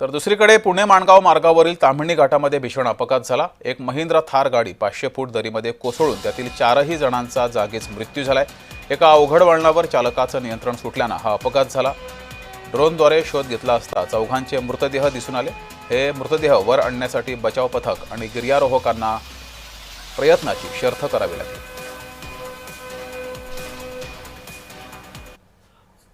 तर दुसरीकडे पुणे माणगाव मार्गावरील ताम्हिणी घाटामध्ये भीषण अपघात झाला. एक महिंद्रा थार गाडी पाचशे फूट दरीमध्ये कोसळून त्यातील चारही जणांचा जागीच मृत्यू झालाय. एका अवघड वळणावर चालकाचं नियंत्रण सुटल्यानं हा अपघात झाला. ड्रोनद्वारे शोध घेतला असता चौघांचे मृतदेह दिसून आले. हे मृतदेह वर आणण्यासाठी बचाव पथक आणि गिर्यारोहकांना प्रयत्नाची शर्थ करावी लागली.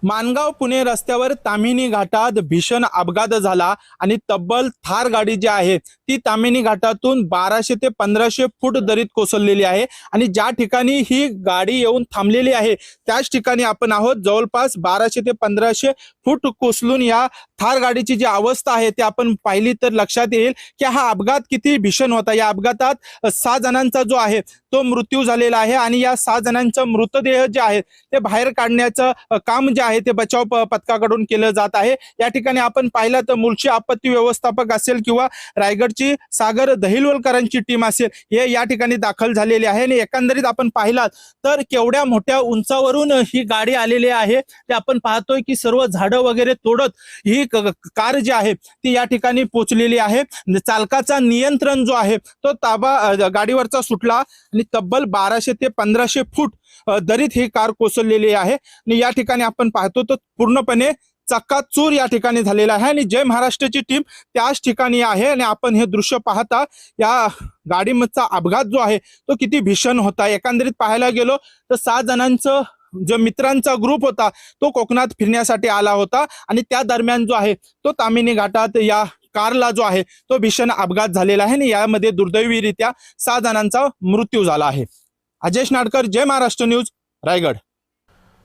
मानगाव पुणे रस्त्यावर तामिनी घाटात भीषण अपघात झाला आणि तब्बल थार गाडी जी आहे ती तामिनी घाटातून बाराशे ते पंधराशे फूट दरीत कोसळलेली आहे आणि ज्या ठिकाणी ही गाडी येऊन थांबलेली आहे त्याच ठिकाणी आपण आहोत. जवळपास बाराशे ते पंधराशे फूट कोसळून या थार गाडीची जी अवस्था आहे ती आपण पाहिली तर लक्षात येईल की हा अपघात किती भीषण होता. या अपघातात सहा जणांचा जो आहे तो मृत्यू झालेला आहे आणि या सहा जणांचा मृतदेह जे आहे ते बाहेर काढण्याचं काम जे आहे ते बचाव पथकाकडून केलं जात आहे. या ठिकाणी आपण पाहिलं तर मुळशी आपत्ती व्यवस्थापक असेल किंवा रायगडची सागर दहिलवलकरांची टीम असेल हे या ठिकाणी दाखल झालेली आहे. आणि एकंदरीत आपण पाहिलात तर केवढ्या मोठ्या उंचावरून ही गाडी आलेली आहे ते आपण पाहतोय की सर्व झाडं वगैरे तोडत ही कार जी आहे ती या ठिकाणी पोचलेली आहे. चालकाचा नियंत्रण जो आहे तो ताबा गाडीवरचा सुटला आणि तब्बल बाराशे ते पंधराशे फूट दरीत ही कार कोसळलेली आहे. आणि या ठिकाणी आपण पाहतो तर पूर्णपणे चक्काचूर या ठिकाणी झालेला आहे आणि जय महाराष्ट्राची टीम त्याच ठिकाणी आहे आणि आपण हे दृश्य पाहता या गाडीमधचा अपघात जो आहे तो किती भीषण होता. एकंदरीत पाहायला गेलो तर सहा जणांचं जो मित्रांचा ग्रुप होता तो कोकणात फिरण्यासाठी आला होता आणि त्या दरम्यान जो आहे तो तामिनी घाटात या कारला जो आहे तो भीषण अपघात झालेला आहे आणि यामध्ये दुर्दैवीरित्या सहा जणांचा मृत्यू झाला आहे. अजेश नाडकर जय महाराष्ट्र न्यूज रायगड.